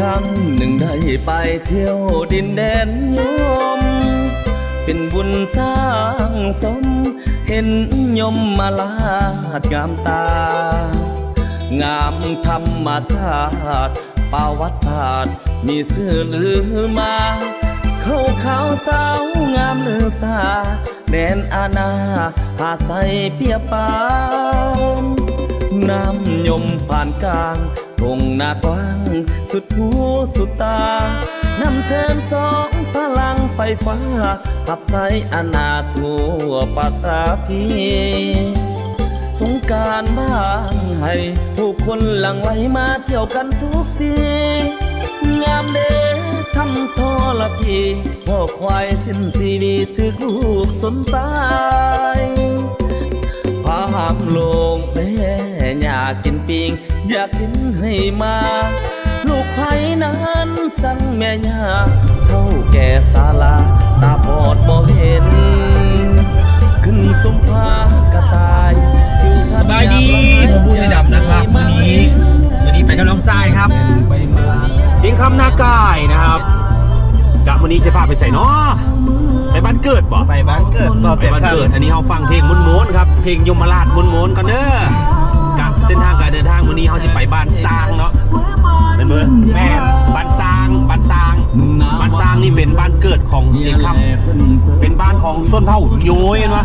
ครั้งหนึ่งได้ไปเที่ยวดินแดนยม เป็นบุญสร้างสม เห็นยมมาลาดงามตา งามธรรมศาสตร์ประวัติศาสตร์ มีสื่อลือมา เข้าขาวสาวงามลือสาแดนอาณาหาใสเปียปานน้ำยมผ่านกลาง ทงนากว้าง สุดหูสุดตานำเทินสองพลังไฟฟ้าขับใสอาณาทั่วปัตตาพีสงการบ้านให้ผู้คนหลังไหลมาเที่ยวกันทุกปี งามเดทำทอละพีพ่อควายสิ้นสีวีถึกลูกสนตายพามลงแม่อยากกินปิง อยากกินให้มา ลูกไผ่นั้นสั่งแม่ยาเท่าแก่ศาลา ตาบอดบ่เห็น ขึ้นสมภากระต่ายอยู่สบายดีผมพูดให้ดำนะครับวันนี้วันนี้ไปกับน้องทรายครับจริงคำนากายนะครับกะวันนี้จะพาไปใส่เนาะไปบ้านเกิดบ่ไปบ้านเกิดบ่ไปเต็มบ้านครับเกิด อันนี้เราฟังเพลงม้วนๆครับ เพลงยมราชม้วนๆกันเด้อกับ เส้นทางการเดินทางวันนี้เราจะไปบ้านซางเนาะเป็นเบอร์แม่นบ้านซาง บ้านซางบ้านซางนี่เป็นบ้านเกิดของเอกคำเป็นบ้านของส้นเผ่าโย้ยเห็นปะ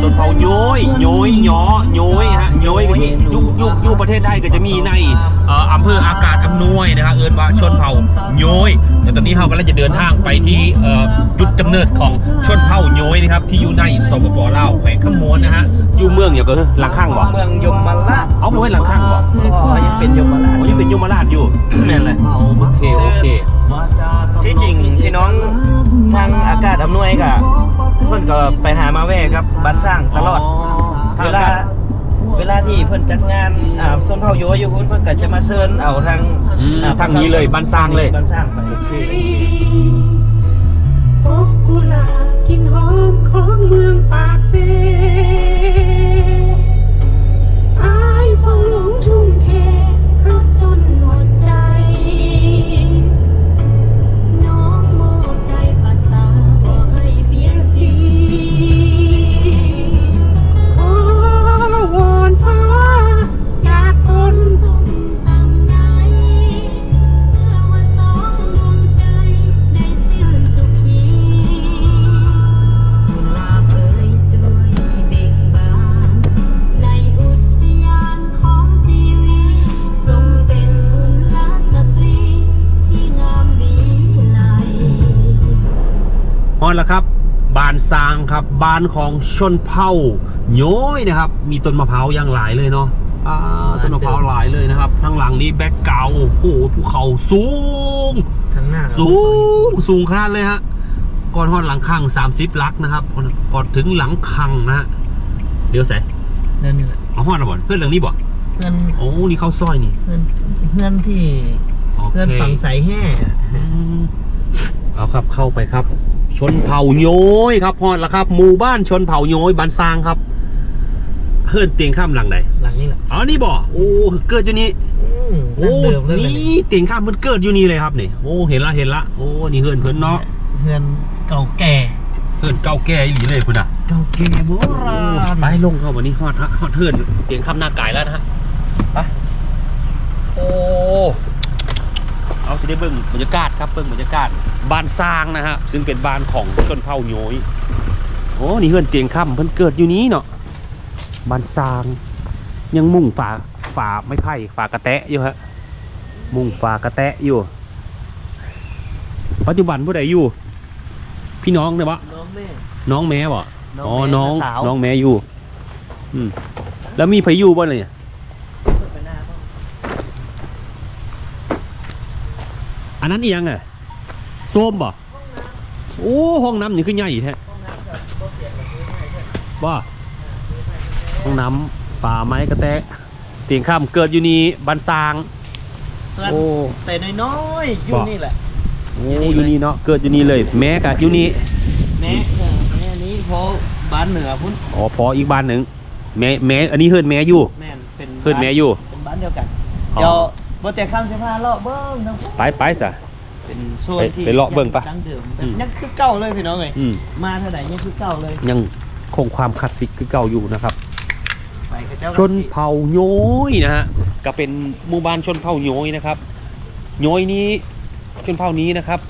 ส่วนเผาโย้ยโย้ยหยอโย้ยฮะโย้ยก็อยู่อยู่อยู่อยู่ประเทศไทยก็จะมีในเอ่ออำเภออากาศอำนวยนะครับเอินว่าชนเผ่าโย้ยแต่ตอนนี้เรากำลังจะเดินทางไปที่เอ่อจุดกำเนิดของชนเผ่าโย้ยนะครับที่อยู่ในสปปลาวแขวงขมวนนะฮะอยู่เมืองอย่างก็คือหลังข้างบ่เมืองยมราชเอาเมืองหลังข้างบ่อ๋อยังเป็นยมราชโอ้ยังเป็นยมราชอยู่แม่นเลยโอเคโอเคที่จริงพี่น้องทางอากาศอำนวยกะเพิ่นก็ไปหามาแว่ครับบ้านสร้างตลอดทางเวลาการเวลาที่เพิ่นจัดงานอ่าส้นเผาโยอยู่พุ่นเพิ่นก็จะมาเชิญเอาทางอืมอ่ทางนี้เลยบ้านสร้างเลยบ้านสร้างไปพบกุหลาบกลินหอมของเมืองปากเซ แล้วครับบ้านซางครับบ้านของชนเผ่าโย้ยนะครับ มีต้นมะพร้าวอย่างหลายเลยเนาะอ่าต้นมะพร้าวหลายเลยนะครับทางหลังนี้แบ็กเก่าโอ้โหภูเขาสูงทางหน้าครับสูงสูงขนาดเลยฮะก่อนฮอดหลังคัง30ลักนะครับก่อนก่อนถึงหลังคังนะฮะเดี๋ยวใส่นั่นนี่แหละเอาฮอดแล้วบ่เพื่อนหลังนี้บ่เพื่อนโอ้นี่เข้าซอยนี่เพื่อนเพื่อนที่โอเคเพื่อนฝั่งสายแห่อืมเอาครับเข้าไปครับ ชนเผ่าโย้ยครับฮอดแล้วครับหมู่บ้านชนเผ่าโย้ยบ้านซางครับเพื่อนเตียงข้ามหลังไหนหลังนี้แหละอ๋อนี่บ่โอ้เกิดอยู่นี่อืมโอ้ดั้งเดิมเลยนี่เตียงข้ามมันเกิดอยู่นี่เลยครับนี่โอ้เห็นละเห็นละโอ้นี่เพื่อนเพื่อนเนาะเพื่อนเก่าแก่เพื่อนเก่าแก่อีหลีเลยพุ่นอะเก่าแก่โบราณไปลงเข้าวันนี้ฮอดฮะฮอดเพื่อนเตียงข้ามหน้ากายแล้วนะฮะไปโอ้ เอาจะได้เบิ่งบรรยากาศครับเบิ่งบรรยากาศบ้านซางนะฮะซึ่งเป็นบ้านของชนเผ่าโย้ยโอ้นี่เพื่อนเตียงข้ามเพิ่นเกิดอยู่นี้เนาะบ้านซาง ยังมุ่งฝาฝาไม่ไผ่ฝากระแตะอยู่ฮะมุ่งฝากระแตะอยู่ ปัจจุบันผู้ใดอยู่ พี่น้องเนี่ยวะน้องแม่น้องแม่บ่น้องอ๋อแม่น้องสาวน้องแม่อยู่ อืมแล้วมีไผอยู่บ่เลยเนี่ย ไปหน้าบ้าง อันนั้นอีหยังอะโส้มบ่โอ้ห้องน้ำนี่คือใหญ่แท้ว่าห้องน้ำป่าไม้กระแตะเตียงข้ามเกิดอยู่นี่บ้านซางเพื่อนโอ้แต่น้อยๆอยู่บอกนี่แหละโอ้อยู่นี่เนาะเกิดอยู่นี่เลย แม่กะอยู่นี่แม่เออแม่นี้เพราะบ้านเหนือพุ่นอ๋อพออีกบ้านหนึ่งแม่แม่อันนี้เฮิรนแม่อยู่แม่นเป็นเฮิรนแม่อยู่เป็นบ้านเดียวกันอ๋อเดี๋ยว บ่แต่ข้ามสิพาเลาะเบิ่งนะไปไปซะ เป็นโซนไปที่ไปเลาะเบิ่งปะดั้งเดิมอืม ยังคือเก่าเลยพี่น้องเอ้ยอืมมาเท่าไหร่ยังคือเก่าเลยยังคงความคลาสสิกคือเก่าอยู่นะครับ ไปกับเจ้าชนเผ่าโย้ยนะฮะก็เป็นหมู่บ้านชนเผ่าโย้ยนะครับโย้ยนี้ชนเผ่านี้นะครับ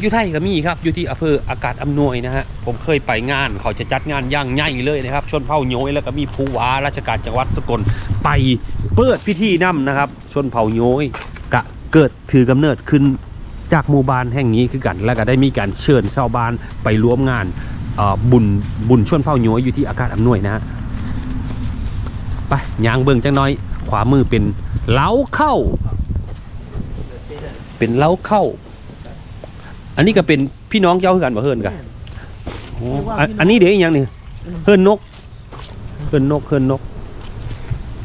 อยู่ไทยก็มีครับ อยู่ที่อำเภออากาศอำนวยนะฮะ ผมเคยไปงาน เขาจะจัดงานย่างใหญ่เลยนะครับ ชนเผ่าโย้ยแล้วก็มีผู้ว่าราชการจังหวัดสกลไปเปิดพิธีนํนะครับ ชนเผ่าโย้ยกะเกิดถือกำเนิดขึ้นจากหมู่บ้านแห่งนี้คือกัน แล้วก็ได้มีการเชิญชาวบ้านไปร่วมงานบุญบุญชนเผ่าโย้ยอยู่ที่อากาศอำนวยนะฮะ ไปย่างเบิ่งจังน้อย ขวามือเป็นเล้าเข้า เป็นเล้าเข้า อันนี้ก็เป็นพี่น้องเจ้าคือกันบ่เฮิรนกันอ๋ออันอันนี้เดี๋ยวอีกอย่างหนึงเฮิรนนกเฮิรนนกเฮิรนนก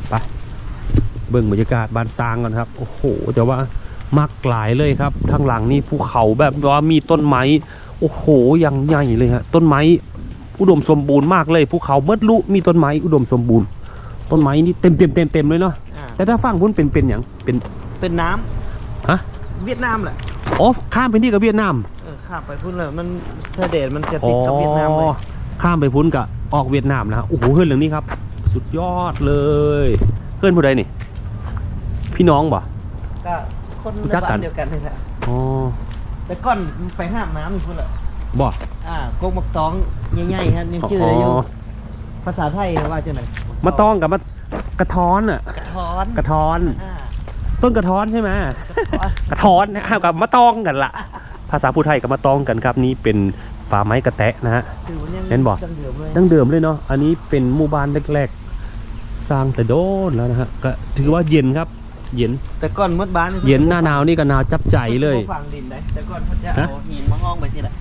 ไปเบิ่งบรรยากาศบ้านซางก่อนครับ โอ้โหแต่ว่ามักหลายเลยครับทางหลังนี่ภูเขาแบบว่ามีต้นไม้โอ้โหอย่างใหญ่เลยฮะต้นไม้อุดมสมบูรณ์มากเลยภูเขาเบิดลุมีต้นไม้อุดมสมบูรณ์ ต้นไม้นี่เต็มเต็มเต็มเต็มเลยเนาะอ่าแต่ถ้าฝั่งพุ่นเป็นเป็นอย่างเป็นเป็นน้ำฮะ เวียดนามแหละ อ๋อข้ามไปนี่กับเวียดนามเออข้ามไปพุ่นเลยมันเสด็จมันจะติดกับเวียดนามเลยอ๋อข้ามไปพุ่นกับออกเวียดนามนะฮะโอ้โหเฮือนหลังนี้ครับ สุดยอดเลยเฮือนผู้ใดนี่ พี่น้องบ่ก็คนรู้ในจักกับ้านนเดียวกันนี่แหละอ๋อแต่ก่อนไปห้ามน้ำอีกพุ่นละบ่อ่ากกมักตองใหญ่ๆฮะนี่ชื่ออะไรอยู่ภาษาไทยว่าจังไหนมาตองกับมากระท้อนอะกระท้อนกระท้อนอ่า ต้นกระท้อนใช่ไหมกระท้อนกระท้อนนะฮะกับมะตองกันละภาษาพูไทยกับมะตองกันครับนี่เป็นป่าไม้กระแตะนะฮะคือมันยังเห็นบ่จังเดิมเลยดั้งเดิมเลยเนาะอันนี้เป็นหมู่บ้านแรกๆ สร้างแต่โดนแล้วนะฮะก็ถือว่าเย็นครับ เย็นแต่ก่อนมดบ้านเย็นหน้าหนาวนี่ก็หนาวจับใจเลยพิ่นบ่ฝังดินได้แต่ก่อนเขาจะฮะเอาหินมาห้องไปสิแหละ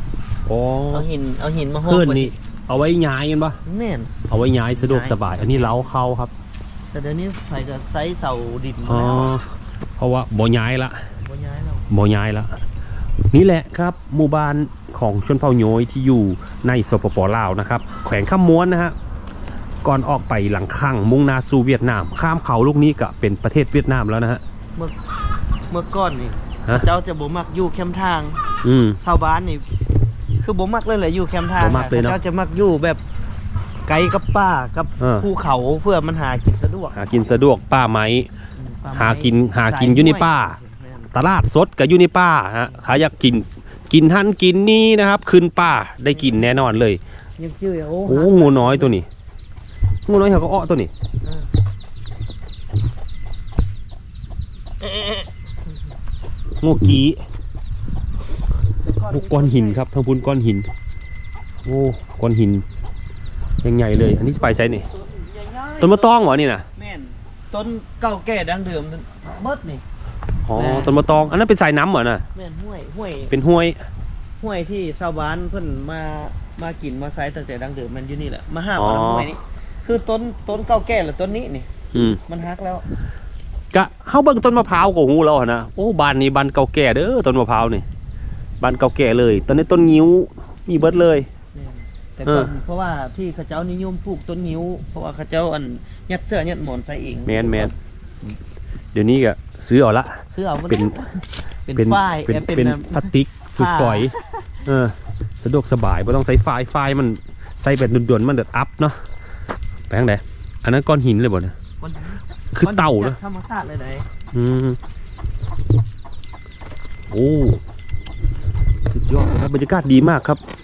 อ๋อเอาหินเอาหินมาห้องเพื่อนไปนี่สิเอาไว้ย้ายกันปะแม่นเอาไว้ย้ายสะดวกสบาย อันนี้เล้าเข้าครับ แต่เดี๋ยวนี้ใครก็ไซส์เสาดินอ๋อมาแล้ว เพราะว่าบ่ย้ายละบ่ย้ายแล้วบ่ย้ายละนี่แหละครับหมู่บ้านของชนเผ่าโยยที่อยู่ในสปปลาวนะครับ แขวงข้ามม้วนนะฮะก่อนออกไปหลังข้างมุ่งหนาสู่เวียดนาม ข้ามเขาลูกนี้ก็เป็นประเทศเวียดนามแล้วนะฮะเมื่อเมื่อก่อนนี่ฮะเจ้าจะบ่มักอยู่แคมป์ทาง อืมชาวบ้านนี่คือบ่มักเลยแหละอยู่แคมป์ทางบ่มักเลยเนอะเจ้าจะมักอยู่แบบไกลกับป่ากับเออภูเขาเพื่อมันหากินสะดวก หากินสะดวกป้าไหมอืมป่ หากินหาสกินอยู่ในป่าแม่นตลาดสดกับอยู่ในป่าฮะใครอยากกิน กินหันกินนี่นะครับ ขึ้นป่าได้กินแน่นอนเลยยังชื่อโอ้โอ้งูน้อยตัวนี้งูน้อยเขาก็อ้อตัวนี้เอองูกี้โอ้ก้อนหินครับทางพุนก้อนหิน โอ้ก้อนหินยังใหญ่เลย อันนี้ไปใช้นี่ต้นมะตองเหรอนี่นะแม่น ต้นเก่าแก่ดั้งเดิมนั่นเบิดนี่ อ๋อแม่ ต้นมะตอง อันนั้นเป็นสายน้ำเหรอน่ะ แม่นห้วยห้วยเป็นห้วย ห้วยที่ชาวบ้านเพิ่นมามากินมาใช้ตั้งแต่ดั้งเดิมมันอยู่นี่แหละมาห้ามเอาน้ำห้วยนี่คือต้นต้นเก่าแก่หรือต้นนี้นี่ อืมมันฮักแล้วกะเฮาเบิ่งต้นมะพร้าวก็หูแล้วหั่นนะโอ้บ้านนี้บ้านเก่าแก่เด้อต้นมะพร้าวนี่บ้านเก่าแก่เลย ตอนนี้ต้นงิ้วมีเบิดเลย แม่นแต่เอก่ออนเพราะว่าที่เขาเจ้านิยมปลูกต้นนิ้ว เพราะว่าเขาเจ้าอันยัดเสื้อยัดหมอนใส่เองแมนแมนเดี๋ยวนี้ก็ซื้อเอาละ เสื้อเอามันเป็นเป็นฝ้ายเป็นเอ้ยเป็นอ่อพลาสติกฝึกผ้าฝอยเออสะดวกสบายไม่ต้องใส่ไฟไฟมันใส่แบบด่วนๆมันเดือดอัพเนาะไปทางไหนอันนั้นก้อนหินเลยบ่เนี่ยมันคือเต่ามัเนาะจกธรรมชาติเลยไหนอืมโอ้สุดยอดนะครับบรรยากาศดีมากครับเ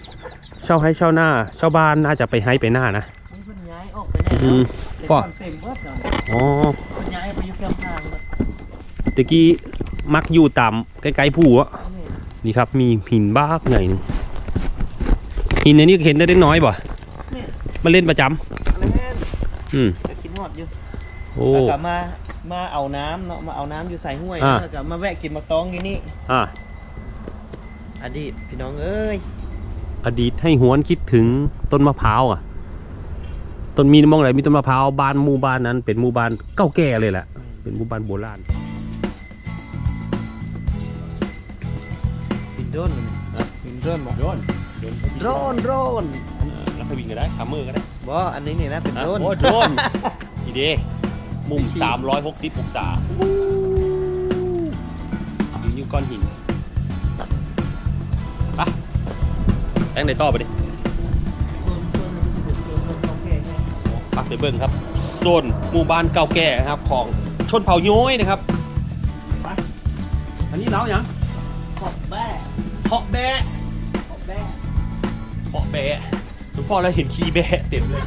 ช่าให้เช่าหน้าเช่าบ้านน่าจะไปให้ไปหน้านะนี่เพิ่นย้ายออกไปแน่อืแล้วมแต่ป่ะก่อนเต็มเบิดแล้วอ๋อเพิ่นย้ายไปอยู่แคมป์ทางแล้วตะกี้มักอยู่ตามใกล้ๆผู้อะนี่นี่ครับ มีหินบ้ากใหญ่หนึงหินในนี้เห็นได้เล็กน้อยบ่นี่มันเล่นประจำอะไรแม่นอืมจะคิดฮอดอยู่โอ้ แล้วก็มามาเอาน้ำเนาะมาเอาน้ำอยู่ใส่ห้วยอ่า แล้วก็มาแวะกินมะตองอยู่นี่อะอดีตพี่น้องเอ้ย อดีตให้หวนคิดถึงต้นมะพร้าวอะ ต้นมีมองไหนมีต้นมะพร้าวบ้านหมู่บ้านนั้น เป็นหมู่บ้านเก่าแก่เลยแหละเป็นหมู่บ้านโบราณบินโดรนนะบินโดรนบ่โดนโดรนโดรนแล้วไปวิ่งก็ได้ขามือก็ได้บ่อันนี้นี่นะเป็นโดรนโอ้โดนดีเดมุม360องศาก้อนหิน แป้งในต่อไปดิไปไปเบิ่งครับโซนหมู่บ้านเก่าแก่ครับ ของชนเผ่าโย้ยนะครับไปอันนี้เล้าอย่างขอบแบ้เพาะแบะขอบแบ้เพาะแบะหลวงพ่อแล้วเห็นขี้แบะเต็มเลย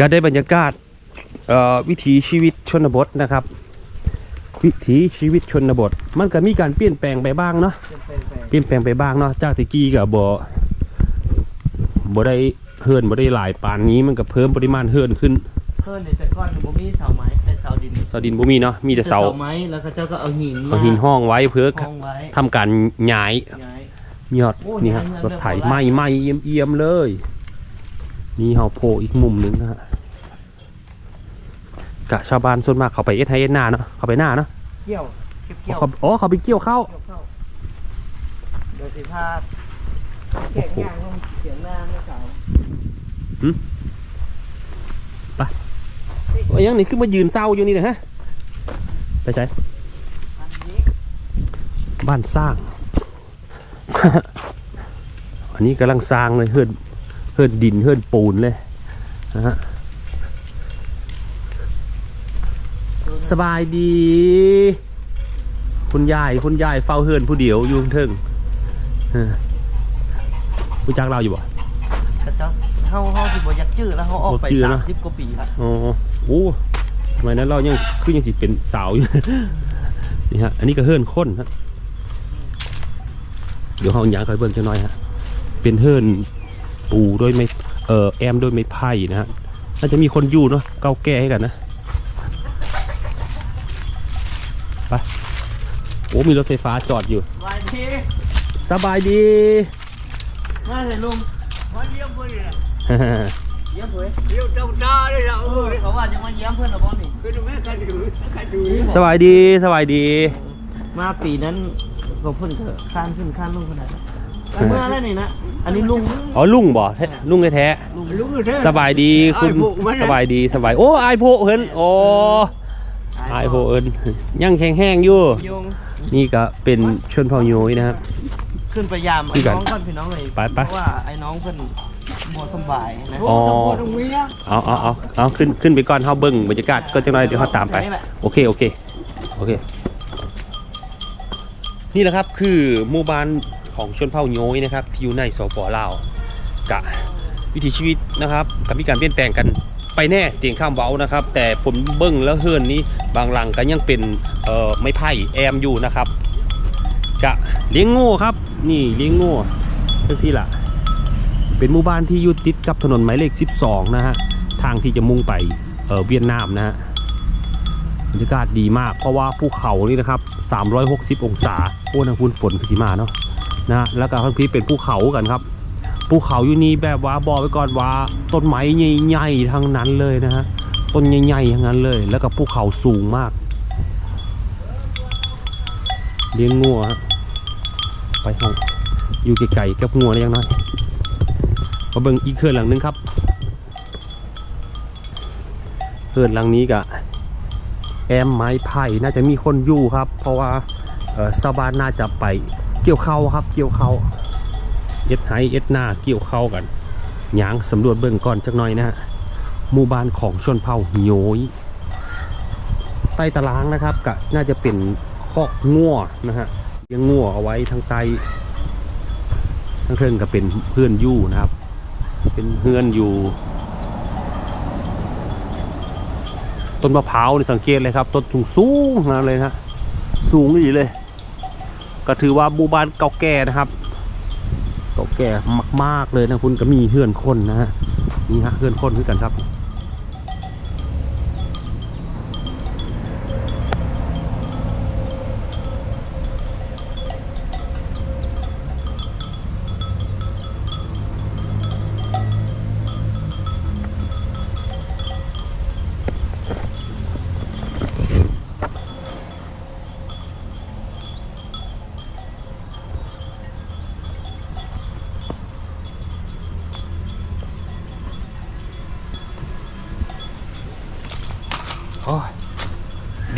ก็ได้บรรยากาศเอ่อวิถีชีวิตชนบทนะครับ วิถีชีวิตชนบท มันก็มีการเปลี่ยนแปลงไปบ้างเนาะเป็นแปลงเปลี่ยนแปลงไปบ้างเนาะจากตะกี้กับบ่บ่ได้เฮิร์นบ่ได้หลายปานนี้มันก็เพิ่มปริมาณเฮิร์นขึ้นเพิ่นเนี่ยแต่ก่อนผมมีเสาไม้แต่เสาดินเสาดินบ่มีเนาะมีแต่เสาไม้แล้วเขาเจ้าก็เอาหินเอาหินห้องไว้เพื่อห้องไว้ทำการย้ายย้ายยอดโอ้นี่ฮะย้ายเงินรถไถเรื่องไหม้ไหม้เอี่ยมเอี่ยมๆเลยนี่เฮาโผล่อีกมุมหนึงนะฮะ กะชาวบ้านส่วนมากเขาไปเอ็ดไฮเอ็ดหน้าเนาะเขาไปหน้าเนาะเกี่ยวเก็บเกี่ยวเขาอ๋อเขาไปเกี่ยวข้าว เกี่ยวเข้าโดยสิพาเก่งย่างต้องเสียงหน้าไม่สาวว่ายังนี่ขึ้นมายืนเศร้าอยู่นี่นะฮะไปใช้อันนี้บ้านสร้าง อันนี้กำลังสร้างเลยเฮือนเฮือนดินเฮือนปูนเลยนะฮะ สบายดี คุณยายคุณยายเฝ้าเฮือนผู้เดียวอยู่เทิงเออรู้จักเราอยู่บ่พระเจ้าเฮาเฮาสิบ่อยากจื้อแล้วเฮาออกไปบ่จื้อนะ30กว่าปีละอ๋อโอ้สมัยนั้นเรายังคือยังสิเป็นสาวอยู่ นี่ฮะ อันนี้ก็เฮือนค้นฮะ เดี๋ยวเขาอยางคอยเบิ่งจะน้อยฮะ เป็นเฮือนปูด้วยไม้เอ่อแอมด้วยไม้ไผ่นะฮะ น่าจะมีคนอยู่เนาะ เก่าแก่ให้กันนะ ไปโอ้มีรถไฟฟ้าจอดอยู่วายทีสบายดี มาเลยลุงมาเยี่ยมเพิ่นนี่ล่ะเยี่ยมเพิ่นเดี๋ยวเจ้าจ้าได้แล้วเออเขาว่าจะมาเยี่ยมเพิ่นหรอบ่นี่คือแม่กันดูกันดูสบายดีสบายดี มาปีนั้นก็เพิ่นก็ข้านขึ้นข้านลงขนาดนั้นแล้วเมื่อแล้วนี่นะอันนี้ลุงอ๋อลุงบ่แท้ลุงแท้ลูกเธอๆสบายดีคุณอ้ายโพกมันนะสบายดีสบายโอ้อายโพเฮินโอ้ อายโพเอินยังแข็งแห้งอยู่ยงนี่ก็เป็นชนเผ่าโยยนะครับ ขึ้นไปยามพี่ไอ้กันน้องก่อนพี่น้องเลยไปไป เพราะว่าไอ้น้องเพิ่นบ่สำบายนะอ๋อตรงนี้เอาเอาเอาเอาขึ้นขึ้นไปก่อนเฮาเบิ่งบรรยากาศก็จังไรเดี๋ยวเฮาตามไป โอเคโอเคโอเค นี่แหละครับคือหมู่บ้านของชนเผ่าโยยนะครับที่อยู่ในสปลาวกะวิถีชีวิตนะครับกับมีการเปลี่ยนแปลงกัน ไปแน่เตียงข้ามเว้านะครับ แต่ผมเบิ้งแล้วเฮือนนี้บางหลังก็ยังเป็นเอ่อไม้ไผ่แอมอยู่นะครับกะเลี้ยงโงูครับ นี่เลี้ยงโงูจังซี่ล่ะ เป็นหมู่บ้านที่อยู่ติดกับถนนหมายเลข 12 นะฮะทางที่จะมุ่งไปเออเวียดนามนะฮะบรรยากาศดีมากเพราะว่าภูเขานี่นะครับ 360 องศาโอ้นังพูนฝนพิสิมาเนาะนะฮะแล้วก็ทั้งพีเป็นภูเขากันครับ ภูเขาอยู่นี่แบบว่าบอกไว้ก่อนว่าต้นไม้ใหญ่ๆทั้งนั้นเลยนะฮะต้นใหญ่ๆทั้งนั้นเลย แล้วก็ภูเขาสูงมากเลี้ยงงัวฮะไปห้องอยู่ไกลๆกับงัวได้ยังน้อยมาเบิ่งอีกเขื่อนหลังนึงครับเขื่อนหลังนี้กะแอมไม้ไผ่น่าจะมีคนอยู่ครับ เพราะว่าชาวบ้านน่าจะไปเกี่ยวเข้าครับ เกี่ยวเข้า เอ็ดไฮเอ็ดหน้าเกี่ยวเข้ากันหยางสำรวจเบิ่งก่อนจักหน่อยนะฮะหมู่บ้านของชนเผ่าโยยใต้ตารางนะครับกะน่าจะเป็นคอกงัวนะฮะเลี้ยงงัวเอาไว้ทางใต้ทั้งเทิงก็เป็นเพื่อนอยู่นะครับ เป็นเพื่อนอยู่ต้นมะพร้าวนี่สังเกตเลยครับต้นสูงสูงนะเลยนะสูงดีเลย ก็ถือว่าบูบานเก่าแก่นะครับ ก่าแก่มาก ๆเลยนะคุณก็มีเพื่อนคนนะฮะนี่ฮะเพื่อนคนคือกันครับ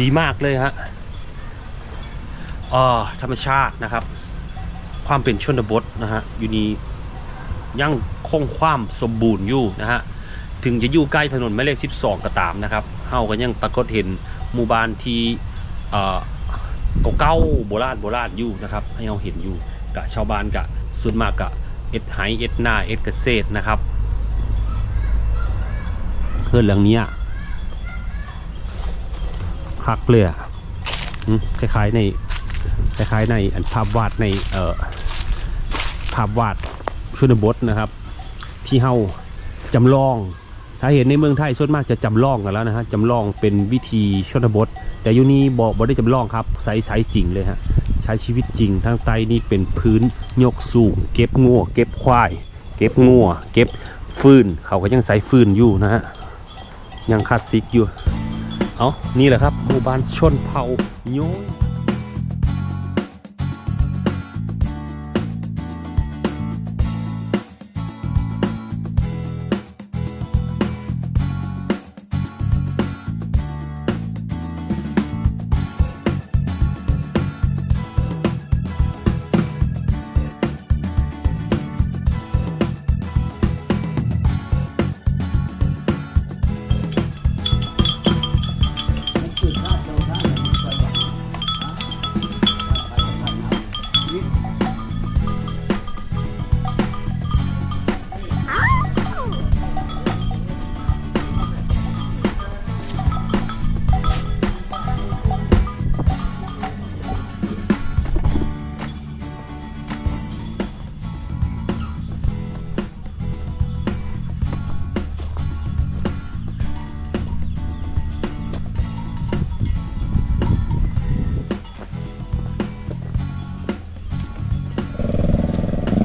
ดีมากเลยฮะอ่าธรรมชาตินะครับ ความเป็นชนบทนะฮะอยู่นี่ยังคงความสมบูรณ์อยู่นะฮะถึงจะอยู่ใกล้ถนนหมายเลข 12 ก็ตามนะครับเฮาก็ยังปรากฏเห็นหมู่บ้านที่เอ่อเก่าๆโบราณโบราณอยู่นะครับให้เราเห็นอยู่กะชาวบ้านกะส่วนมากกะเอ็ดไหเอ็ดนาเอ็ดเกษตรนะครับเพื่อนหลังเนี้ย คักเลยอะคล้ายๆในคล้ายๆในอันภาพวาดในเอ่อภาพวาดชนบทนะครับ ที่เฮาจำลอง ถ้าเห็นในเมืองไทยส่วนมากจะจำลองกันแล้วนะฮะจำลองเป็นวิธีชนบท แต่ยูนี้บอกบ่ได้จำลองครับใช้ใช้จริงเลยฮะใช้ชีวิตจริงทางใต้นี่เป็นพื้นยกสูง เก็บงัวเก็บควาย เก็บงัวเก็บฟืนเขาก็ยังใส่ฟืนอยู่นะฮะยังคลาสสิกอยู่ เอานี่แหละครับหมู่บ้านชนเผ่าโย้ย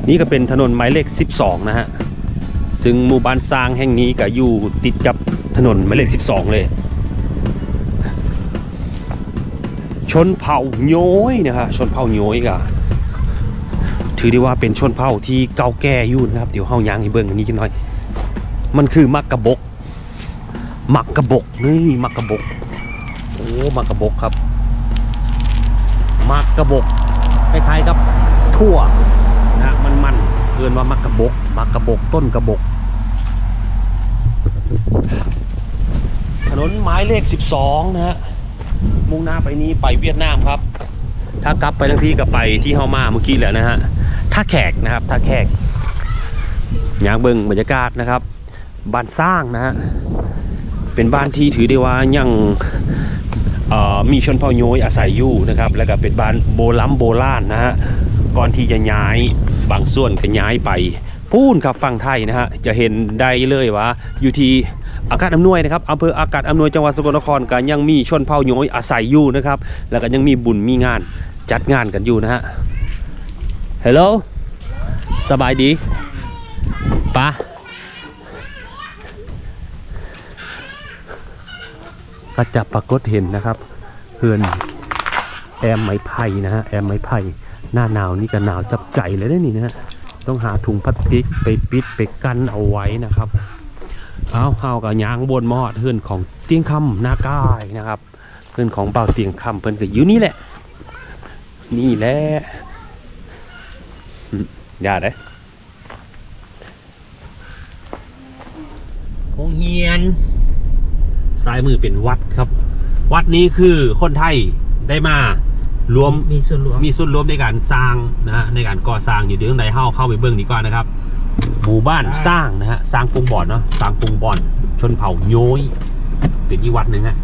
นี่ก็เป็นถนนหมายเลข 12 นะฮะ ซึ่งหมู่บ้านสร้างแห่งนี้ก็อยู่ติดกับถนนหมายเลข 12 เลย ชนเผ่าโย้ยนะฮะชนเผ่าโย้ยก็ถือได้ว่าเป็นชนเผ่าที่เก่าแก่อยู่นะครับ เดี๋ยวเฮายางให้เบิ่งอันนี้จังหน่อย มันคือมักกะบก มักกะบกนี่มักกะบก โอ้มักกะบกครับ มักกะบกคล้ายๆกับทั่ว นะฮะมันมันๆ เอินว่ามักกะบก มักกะบก ต้นกระบก ถนนหมายเลข 12 นะฮะ มุ่งหน้าไปนี้ไปเวียดนามครับ ถ้ากลับไปทั้งที่ก็ไปที่เฮามาเมื่อกี้แหละนะฮะ ท่าแขกนะครับ ท่าแขกอยากเบิงบรรยากาศนะครับ บ้านสร้างนะฮะ เป็นบ้านที่ถือได้ว่ายังมีชนเผ่าโยยอาศัยอยู่นะครับ แล้วก็เป็นบ้านโบราณโบราณนะฮะ ก่อนที่จะย้าย บางส่วนก็ย้ายไปพูนครับฝั่งไทยนะฮะจะเห็นได้เลยว่า อยู่ที่อากาศอำนวยนะครับอำเภออากาศอำนวยจังหวัดสกลนครก็ยังมีชนเผ่าโยยอาศัยอยู่นะครับ แล้วก็ยังมีบุญมีงานจัดงานกันอยู่นะฮะเฮลโหลสบายดีปะก็จะปรากฏเห็นนะครับเพื่อนแอมไม้ไผ่นะฮะแอมไม้ไผ่ หน้าหนาวนี่ก็หนาวจับใจเลยนะนี่นะฮะต้องหาถุงพลาสติกไปปิดไปกันเอาไว้นะครับเอาเฮากับยางบนมอดเพื่อนของเตียงคำหน้ากายนะครับ เพื่อนของเบาเตียงคำเพื่อนก็อยู่นี่แหละ นี่แหละอืมอย่าเด้โรงเรียนซ้ายมือเป็นวัดครับ วัดนี้คือคนไทยได้มา รวมมีส่วนรวมมีส่วนร่วมในการสร้างนะฮะในการก่อสร้างอยู่ที่ตรงไหนเข้าเข้าไปเบื้องดีกว่านะครับหมู่บ้านสร้างนะฮะสร้างปรุงบ่อนเนาะสร้างปรุงบ่อนชนเผ่าโย้ยเป็นที่วัดหนึ่งฮะ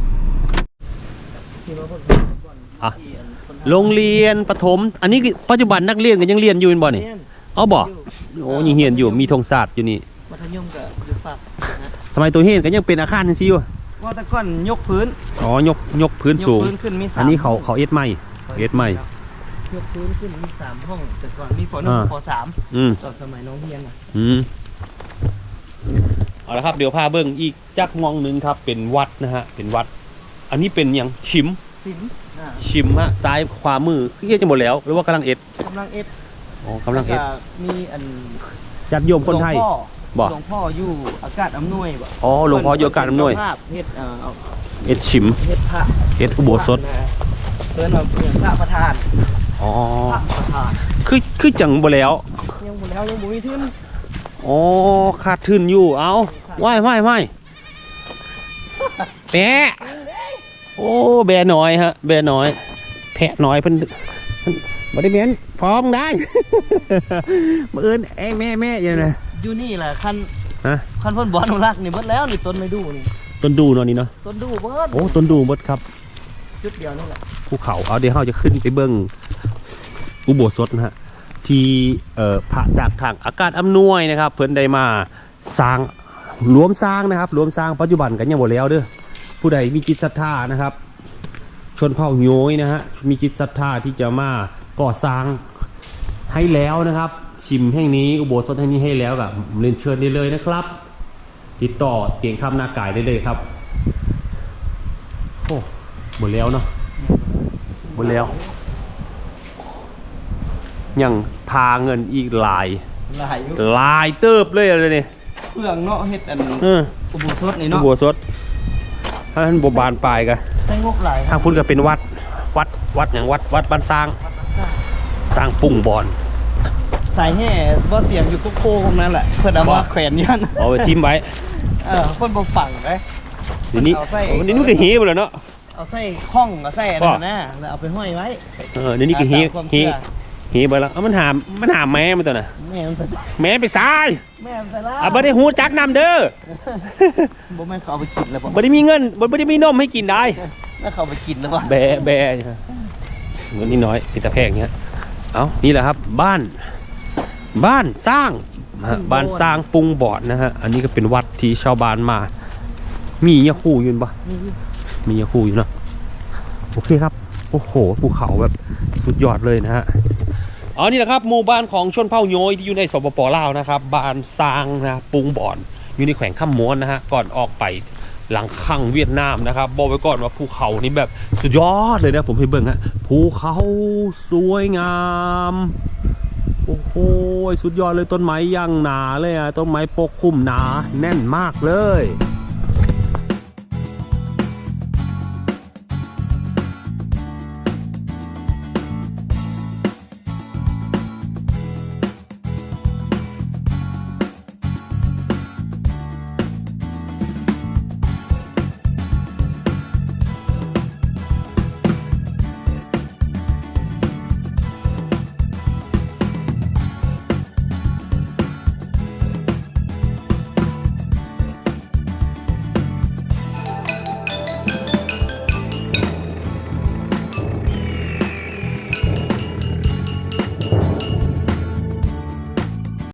ที่ว่าคนก่อนอะที่อันคนโรงเรียนประถม อันนี้คือปัจจุบันนักเรียนก็ยังเรียนอยู่เป็นบ่นี่เรียนเอาบ่โอ้ยังเรียนอยู่มีธงศาสตร์อยู่นี่มัธยมกับอยู่ฝากนะสมัยตัวเฮียนก็ยังเป็นอาคารจังซี่อยู่ว่าแต่ก่อนยกพื้นอ๋อยกยกพื้นสูงยกพื้นขึ้นมีสามอันนี้เขาห้งเขาเอ็ดใหม่ เอ็ดใหม่ยกพื้นขึ้นมีสามห้อง แต่ก่อนมีปหนึ่งอ่าปสามอืมตอนสมัยน้องเรียนอะอืมเอาละครับเดี๋ยวพาเบิ้งอีกจักมองหนึ่งครับ เป็นวัดนะฮะ เป็นวัด อันนี้เป็นหยังชิม สินอ่าชิมฮะซ้ายขวามือคือเรียกจะหมดแล้ว หรือว่ากำลังเอ็ดกำลังเอฟอ๋อกำลังเอ็ดมีอันจัดโยมคนไทย หลวงพ่อบ่ หลวงพ่ออยู่อากาศอำนวยบ่อ๋อหลวงพ่ออยู่อากาศอำนวย เจ้ภาพเฮ็ดเอ่อเอาเอ็ดชิมเฮ็ดพระเอ็ดอุโบสถ เพิ่นว่าเป็นพระประธานอ๋อ พระประธานคือคือจังบ่แล้ว ยังบ่แล้วยังบ่มีทุนอ๋อขาดทุนอยู่เอาไหว้ไหว้ไหว้แปะโอ้แบะน้อยฮะ แบะน้อย แพะน้อยเพิ่นเพิ่นบ่ได้เมียนพร้อมได้มื้ออื่นเอ้ยแม่แม่อยู่นะอยู่นี่แหละคันฮะคันเพิ่นบ่อนุรักษ์นี่เบิดแล้วนี่ต้นไม่ดูนี่ต้นดูเนาะนี่เนาะต้นดูเบิดโอ้ต้นดูหมดครับ จุดเดียวนี่แหละภูเขาเอาเดี๋ยวเราจะขึ้นไปเบิ้งอุโบสถนะฮะที่เอ่อพระจากทางอากาศอำนวยนะครับ เพิ่นได้มาสร้างรวมสร้างนะครับรวมสร้างปัจจุบันกันยังบ่แล้วเด้อผู้ใดมีจิตศรัทธานะครับ ชนเผ่าโยยนะฮะมีจิตศรัทธาที่จะมาก่อสร้างให้แล้วนะครับ ชิมแห่งนี้อุโบสถแห่งนี้ให้แล้วกับเรียนเชิญได้เลยนะครับ ติดต่อเตียงคำนากายได้เลยครับโอ้ หมดแล้วเนาะหมดแล้วยังทาเงินอีกหลายหลายอยู่หลายเติบเลยอะไรนี่เพื่องเนาะเฮ็ดอันเอออุโบสถนี่อุเนาะโบสถถ้าท่านบบานปลายกันใช้งบหลายทางพุ่นก็เป็นวัดวัดวัดอย่างวัดวัดบ้านสร้าง สร้างปุ่งบอนสายแห่บ่เตรียมอยู่กุ๊กโคพวกนั้นแหละเพิ่นเอามาแขวนยันเอาไปทิ้มไว้เออเพิ่นบ่ฝังเด้เดี๋ยวนี้เอาไปโอ้เดี๋ยวนี้มันก็เฮไปแล้วเนาะ เอาใส่ข้องเอาใส่อันนั้นนะแล้วเอาไปห้อยไว้เออเดี๋ยวนี้ก็เฮตามความเฮเชื่อเฮไปแล้วเอามันหามมันหามแม่มันตัวน่ะแม่มันไปแม่ไปซ้ายแม่มันไปแล้วอะบ่ได้หูจักนำเด้อบ่แม่นเขาเอาไปกินแล้วบ่บ่ได้มีเงินบ่ได้มีนมให้กินได้แล้วเขาเอาไปกินแล้วบ่แบะแบะเงินนิดน้อยติดตะแพงเนี้ยเอานี่แหละครับบ้าน บ้านสร้างนะฮะบ้านสร้างปรุงบอดนะฮะอันนี้ก็เป็นวัดที่ชาวบ้านมา มียาคูอยู่ปะ มียาคูอยู่เนอะโอเคครับ โอ้โหภูเขาแบบสุดยอดเลยนะฮะอ๋อนี่แหละครับหมู่บ้านของชนเผ่าโยยที่อยู่ในสปปลาวนะครับบ้านสร้างนะปรุงบอน อยู่ในแขวงข้ามม้วนนะฮะก่อนออกไปหลังข้างเวียดนามนะครับบอกไว้ก่อนว่าภูเขานี่แบบสุดยอดเลยนะผมให้เบิ่งฮะภูเขาสวยงามโอ้โหสุดยอดเลยต้นไม้ย่างหนาเลยอะต้นไม้ปกคลุมหนาแน่นมากเลย